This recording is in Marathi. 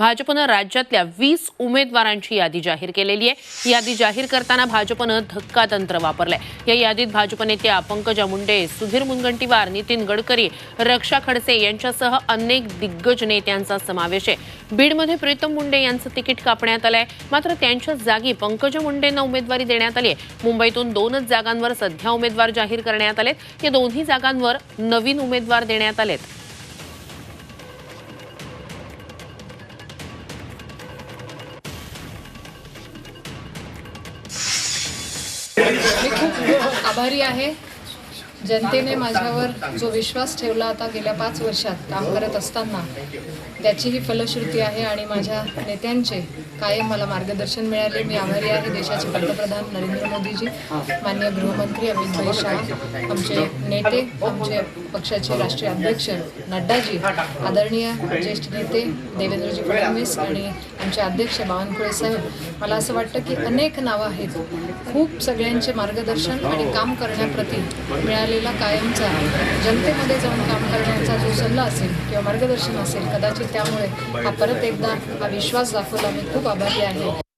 भाजपनं राज्यातल्या वीस उमेदवारांची यादी जाहीर केलेली आहे. यादी जाहीर करताना भाजपनं धक्कातंत्र वापरलंय. या यादीत भाजप नेत्या पंकजा मुंडे सुधीर मुनगंटीवार नितीन गडकरी रक्षा खडसे यांच्यासह अनेक दिग्गज नेत्यांचा समावेश आहे. बीडमध्ये प्रीतम मुंडे यांचं तिकीट कापण्यात आलंय. मात्र त्यांच्या जागी पंकजा मुंडेंना उमेदवारी देण्यात आली आहे. मुंबईतून दोनच जागांवर सध्या उमेदवार जाहीर करण्यात आलेत. या दोन्ही जागांवर नवीन उमेदवार देण्यात आलेत. आभारी आहे. जनतेने माझ्यावर जो विश्वास ठेवला आता गेल्या पाच वर्षात काम करत असताना त्याची ही फलश्रुती आहे आणि माझ्या नेत्यांचे कायम मला मार्गदर्शन मिळाले. मी आभारी आहे. देशाचे पंतप्रधान नरेंद्र मोदीजी मान्य गृहमंत्री अमित भाई शाह आमचे नेते आमचे पक्षाचे राष्ट्रीय अध्यक्ष नड्डाजी आदरणीय ज्येष्ठ नेते देवेंद्रजी फडणवीस आणि आमचे अध्यक्ष बावनकुळे साहेब. मला असं वाटतं की अनेक नावं आहेत. खूप सगळ्यांचे मार्गदर्शन आणि काम करण्याप्रती मिळाले मिळालेला कायमचा जनतेमध्ये जाऊन काम करण्याचा जो सल्ला असेल किंवा मार्गदर्शन असेल कदाचित त्यामुळे हा परत एकदा हा विश्वास दाखवला. मी खूप आभारी आहे.